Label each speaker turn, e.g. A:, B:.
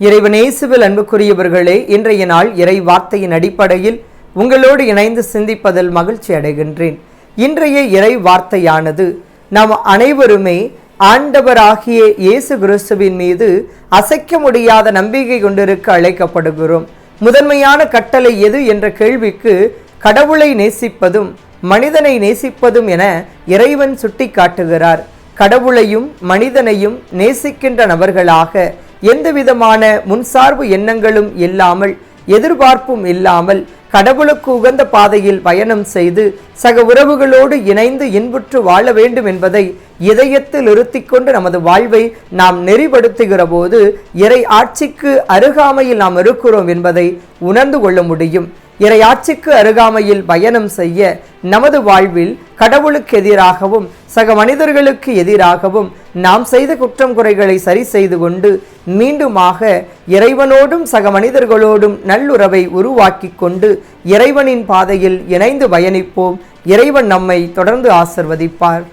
A: இறைவனேசுவில் அன்புக்குரியவர்களே இன்றைய நாள் இறை வார்த்தையின் அடிப்படையில் உங்களோடு இணைந்து சிந்திப்பதில் மகிழ்ச்சி அடைகின்றேன். இன்றைய இறை வார்த்தையானது நாம் அனைவருமே ஆண்டவராகிய இயேசு கிறிஸ்துவின் மீது அசைக்க முடியாத நம்பிக்கை கொண்டிருக்க அழைக்கப்படுகிறோம். முதன்மையான கட்டளை எது என்ற கேள்விக்கு கடவுளை நேசிப்பதும் மனிதனை நேசிப்பதும் என இறைவன் சுட்டிக்காட்டுகிறார். கடவுளையும் மனிதனையும் நேசிக்கின்ற நபர்களாக எந்தவிதமான முன்சார்பு எண்ணங்களும் இல்லாமல் எதிர்பார்ப்பும் இல்லாமல் கடவுளுக்கு உகந்த பாதையில் பயணம் செய்து சக உறவுகளோடு இணைந்து இன்புற்று வாழ வேண்டும் என்பதை இதயத்தில் இருத்திக்கொண்டு நமது வாழ்வை நாம் நெறிப்படுத்துகிற போது இறை ஆட்சிக்கு அருகாமையில் நாம் இருக்கிறோம் என்பதை உணர்ந்து கொள்ள முடியும். இறையாட்சிக்கு அருகாமையில் பயணம் செய்ய நமது வாழ்வில் கடவுளுக்கு எதிராகவும் சக மனிதர்களுக்கு எதிராகவும் நாம் செய்த குற்றம் குறைகளை சரி செய்து கொண்டு மீண்டுமாக இறைவனோடும் சக மனிதர்களோடும் நல்லுறவை உருவாக்கி கொண்டு இறைவனின் பாதையில் இணைந்து பயணிப்போம். இறைவன் நம்மை தொடர்ந்து ஆசிர்வதிப்பார்.